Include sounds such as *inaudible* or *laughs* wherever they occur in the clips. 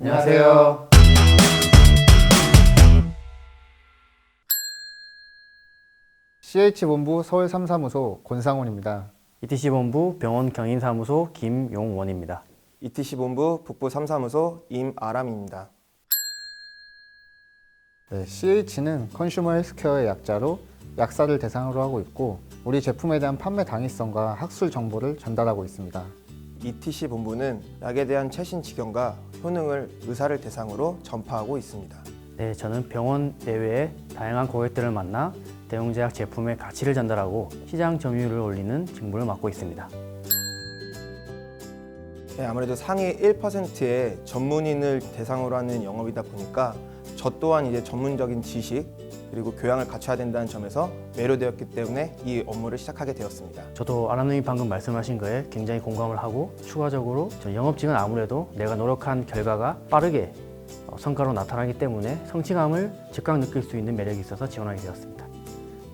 안녕하세요. CH 본부 서울 3사무소 권상훈입니다. ETC 본부 병원 경인사무소 김용원입니다. ETC 본부 북부 3사무소 임아람입니다. 네, CH는 컨슈머 헬스케어의 약자로 약사를 대상으로 하고 있고 우리 제품에 대한 판매 당위성과 학술 정보를 전달하고 있습니다. ETC 본부는 약에 대한 최신 지경과 효능을 의사를 대상으로 전파하고 있습니다. 네, 저는 병원 내외의 다양한 고객들을 만나 대웅제약 제품의 가치를 전달하고 시장 점유율을 올리는 직무를 맡고 있습니다. 네, 아무래도 상위 1%의 전문인을 대상으로 하는 영업이다 보니까 저 또한 이제 전문적인 지식 그리고 교양을 갖춰야 된다는 점에서 매료되었기 때문에 이 업무를 시작하게 되었습니다. 저도 아람님이 방금 말씀하신 거에 굉장히 공감을 하고 추가적으로 저 영업직은 아무래도 내가 노력한 결과가 빠르게 어, 성과로 나타나기 때문에 성취감을 즉각 느낄 수 있는 매력이 있어서 지원하게 되었습니다.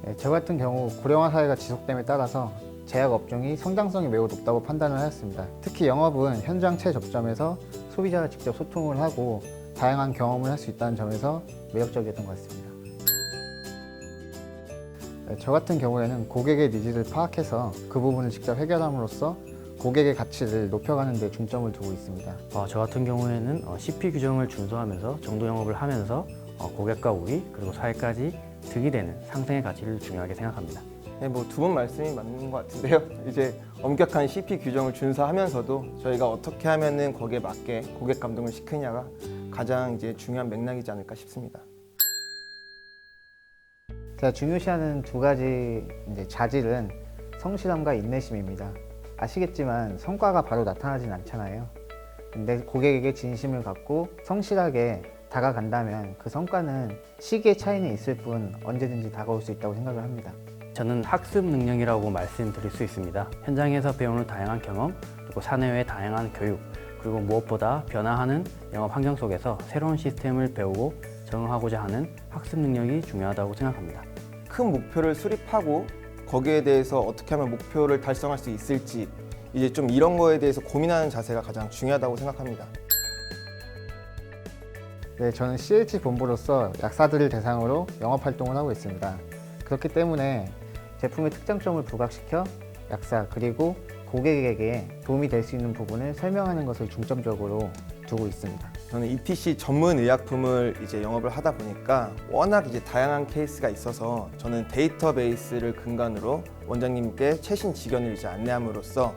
네, 저 같은 경우 고령화 사회가 지속됨에 따라서 제약 업종이 성장성이 매우 높다고 판단을 하였습니다. 특히 영업은 현장 최접점에서 소비자와 직접 소통을 하고 다양한 경험을 할 수 있다는 점에서 매력적이었던 것 같습니다. 네, 저 같은 경우에는 고객의 니즈를 파악해서 그 부분을 직접 해결함으로써 고객의 가치를 높여가는 데 중점을 두고 있습니다. 어, 저 같은 경우에는 어, CP 규정을 준수하면서 정도 영업을 하면서 어, 고객과 우리 그리고 사회까지 득이 되는 상생의 가치를 중요하게 생각합니다. 네, 뭐두분 말씀이 맞는 것 같은데요. *laughs* 이제 엄격한 CP 규정을 준수하면서도 저희가 어떻게 하면은 거기에 맞게 고객 감동을 시키냐가 가장 이제 중요한 맥락이지 않을까 싶습니다. 제가 중요시하는 두 가지 이제 자질은 성실함과 인내심입니다. 아시겠지만 성과가 바로 나타나진 않잖아요. 근데 고객에게 진심을 갖고 성실하게 다가간다면 그 성과는 시기의 차이는 있을 뿐 언제든지 다가올 수 있다고 생각을 합니다. 저는 학습 능력이라고 말씀드릴 수 있습니다. 현장에서 배우는 다양한 경험, 그리고 사내외의 다양한 교육, 그리고 무엇보다 변화하는 영업 환경 속에서 새로운 시스템을 배우고 적응하고자 하는 학습 능력이 중요하다고 생각합니다. 큰 목표를 수립하고 거기에 대해서 어떻게 하면 목표를 달성할 수 있을지 이제 좀 이런 거에 대해서 고민하는 자세가 가장 중요하다고 생각합니다. 네, 저는 CH 본부로서 약사들을 대상으로 영업 활동을 하고 있습니다. 그렇기 때문에 제품의 특장점을 부각시켜 약사 그리고 고객에게 도움이 될 수 있는 부분을 설명하는 것을 중점적으로 두고 있습니다. 저는 ETC 전문 의약품을 이제 영업을 하다 보니까 워낙 이제 다양한 케이스가 있어서 저는 데이터베이스를 근간으로 원장님께 최신 지견을 이제 안내함으로써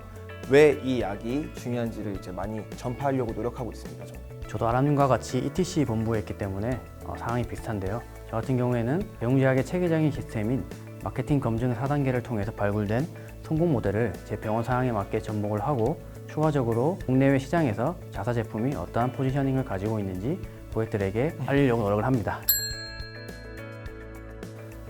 왜 이 약이 중요한지를 이제 많이 전파하려고 노력하고 있습니다. 저는. 저도 아람님과 같이 ETC 본부에 있기 때문에 어, 상황이 비슷한데요. 저 같은 경우에는 배용제약의 체계적인 시스템인 마케팅 검증 4단계를 통해서 발굴된 성공 모델을 제 병원 상황에 맞게 접목을 하고 추가적으로 국내외 시장에서 자사 제품이 어떠한 포지셔닝을 가지고 있는지 고객들에게 알리려고 노력을 합니다.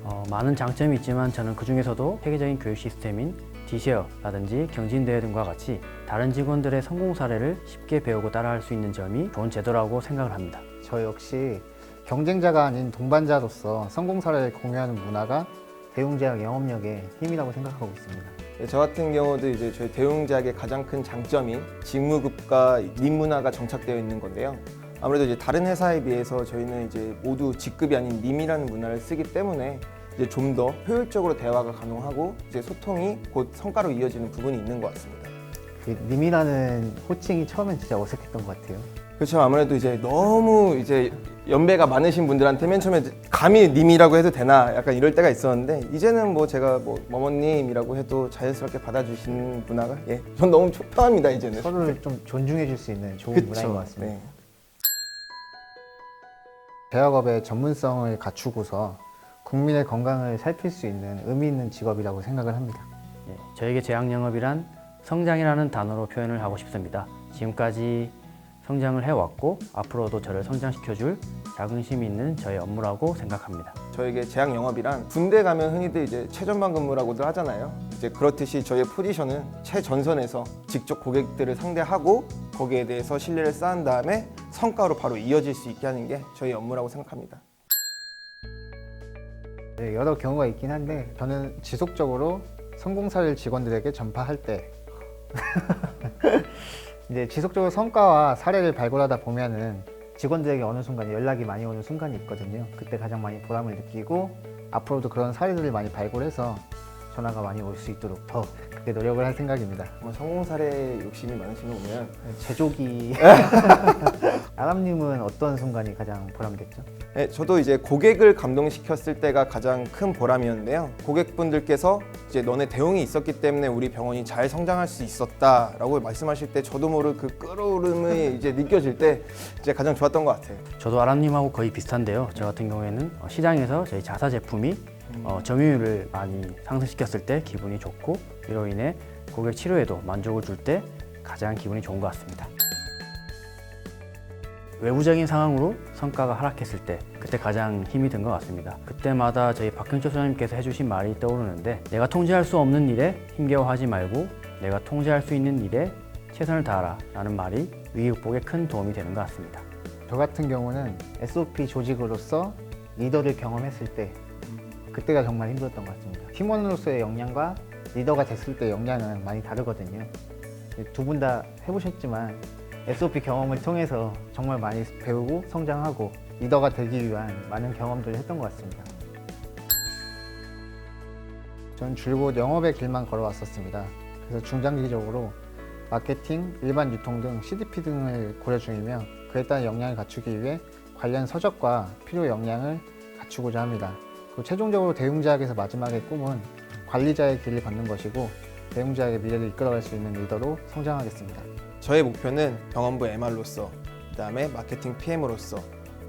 어, 많은 장점이 있지만 저는 그 중에서도 세계적인 교육 시스템인 디쉐어라든지 경진대회 등과 같이 다른 직원들의 성공 사례를 쉽게 배우고 따라할 수 있는 점이 좋은 제도라고 생각을 합니다. 저 역시 경쟁자가 아닌 동반자로서 성공 사례를 공유하는 문화가 대웅제약 영업력의 힘이라고 생각하고 있습니다. 네, 저 같은 경우도 이제 저희 대웅제약의 가장 큰 장점인 직무급과 님 문화가 정착되어 있는 건데요. 아무래도 이제 다른 회사에 비해서 저희는 이제 모두 직급이 아닌 님이라는 문화를 쓰기 때문에 이제 좀 더 효율적으로 대화가 가능하고 이제 소통이 곧 성과로 이어지는 부분이 있는 것 같습니다. 그 님이라는 호칭이 처음엔 진짜 어색했던 것 같아요. 그렇죠. 아무래도 이제 너무 이제 연배가 많으신 분들한테 맨 처음에 감히 님이라고 해도 되나 약간 이럴 때가 있었는데 이제는 뭐 제가 뭐 머머님이라고 해도 자연스럽게 받아주시는 문화가 예, 전 너무 편합니다 이제는. 서로를 좀 존중해 줄 수 있는 좋은 그쵸. 문화인 것 같습니다. 네. 제약업의 전문성을 갖추고서 국민의 건강을 살필 수 있는 의미 있는 직업이라고 생각을 합니다. 예, 저에게 제약 영업이란 성장이라는 단어로 표현을 하고 싶습니다. 지금까지 성장을 해왔고 앞으로도 저를 성장시켜줄 자긍심이 있는 저의 업무라고 생각합니다. 저에게 제약 영업이란 군대 가면 흔히들 이제 최전방 근무라고들 하잖아요. 이제 그렇듯이 저의 포지션은 최전선에서 직접 고객들을 상대하고 거기에 대해서 신뢰를 쌓은 다음에 성과로 바로 이어질 수 있게 하는 게 저희 업무라고 생각합니다. 네, 여러 경우가 있긴 한데 저는 지속적으로 성공 사례를 직원들에게 전파할 때 *laughs* 이제 지속적으로 성과와 사례를 발굴하다 보면은 직원들에게 어느 순간 연락이 많이 오는 순간이 있거든요. 그때 가장 많이 보람을 느끼고 앞으로도 그런 사례들을 많이 발굴해서 전화가 많이 올 수 있도록 더 그렇게 노력을 할 생각입니다. 뭐 성공 사례 욕심이 많으신 거 보면 제조기 아람님은 어떤 순간이 가장 보람됐죠? 네, 저도 이제 고객을 감동시켰을 때가 가장 큰 보람이었는데요. 고객분들께서 이제 너네 대응이 있었기 때문에 우리 병원이 잘 성장할 수 있었다라고 말씀하실 때 저도 모르 그 끌어오름이 *laughs* 이제 느껴질 때 이제 가장 좋았던 것 같아요. 저도 아람님하고 거의 비슷한데요. 저 같은 경우에는 어, 시장에서 저희 자사 제품이 어, 점유율을 많이 상승시켰을 때 기분이 좋고 이로 인해 고객 치료에도 만족을 줄 때 가장 기분이 좋은 것 같습니다. 외부적인 상황으로 성과가 하락했을 때 그때 가장 힘이 든 것 같습니다. 그때마다 저희 박경철 소장님께서 해주신 말이 떠오르는데 내가 통제할 수 없는 일에 힘겨워하지 말고 내가 통제할 수 있는 일에 최선을 다하라 라는 말이 위기 극복에 큰 도움이 되는 것 같습니다. 저 같은 경우는 SOP 조직으로서 리더를 경험했을 때 그때가 정말 힘들었던 것 같습니다. 팀원으로서의 역량과 리더가 됐을 때 역량은 많이 다르거든요. 두 분 다 해보셨지만 SOP 경험을 통해서 정말 많이 배우고 성장하고 리더가 되기 위한 많은 경험들을 했던 것 같습니다. 전 줄곧 영업의 길만 걸어왔었습니다. 그래서 중장기적으로 마케팅, 일반 유통 등 CDP 등을 고려 중이며 그에 따른 역량을 갖추기 위해 관련 서적과 필요 역량을 갖추고자 합니다. 그리고 최종적으로 대웅제약에서 마지막의 꿈은 관리자의 길을 걷는 것이고 대웅제약의 미래를 이끌어갈 수 있는 리더로 성장하겠습니다. 저의 목표는 병원부 MR로서 그다음에 마케팅 PM으로서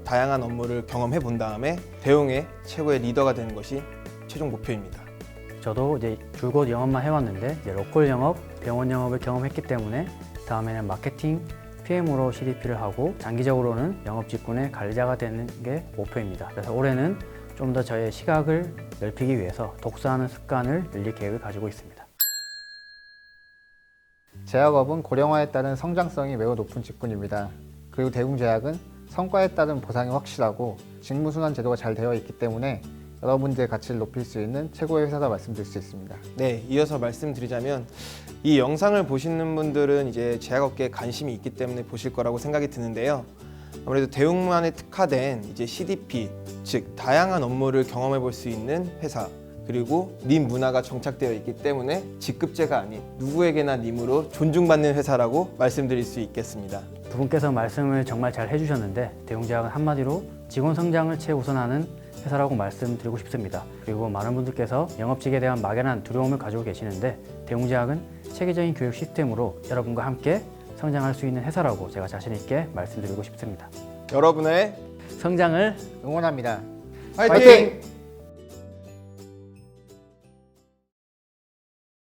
다양한 업무를 경험해 본 다음에 대웅의 최고의 리더가 되는 것이 최종 목표입니다. 저도 이제 줄곧 영업만 해왔는데 이제 로컬 영업, 병원 영업을 경험했기 때문에 다음에는 마케팅 PM으로 CDP를 하고 장기적으로는 영업 직군의 관리자가 되는 게 목표입니다. 그래서 올해는 좀 더 저의 시각을 넓히기 위해서 독서하는 습관을 늘릴 계획을 가지고 있습니다. 제약업은 고령화에 따른 성장성이 매우 높은 직군입니다. 그리고 대웅제약은 성과에 따른 보상이 확실하고 직무순환 제도가 잘 되어 있기 때문에 여러분들의 가치를 높일 수 있는 최고의 회사다 말씀드릴 수 있습니다. 네, 이어서 말씀드리자면 이 영상을 보시는 분들은 이제 제약업계에 관심이 있기 때문에 보실 거라고 생각이 드는데요. 아무래도 대웅만에 특화된 이제 CDP, 즉 다양한 업무를 경험해 볼 수 있는 회사 그리고 님 문화가 정착되어 있기 때문에 직급제가 아닌 누구에게나 님으로 존중받는 회사라고 말씀드릴 수 있겠습니다. 두 분께서 말씀을 정말 잘 해주셨는데 대웅제약은 한마디로 직원 성장을 최우선하는 회사라고 말씀드리고 싶습니다. 그리고 많은 분들께서 영업직에 대한 막연한 두려움을 가지고 계시는데 대웅제약은 체계적인 교육 시스템으로 여러분과 함께 성장할 수 있는 회사라고 제가 자신 있게 말씀드리고 싶습니다. 여러분의 성장을 응원합니다. 화이팅!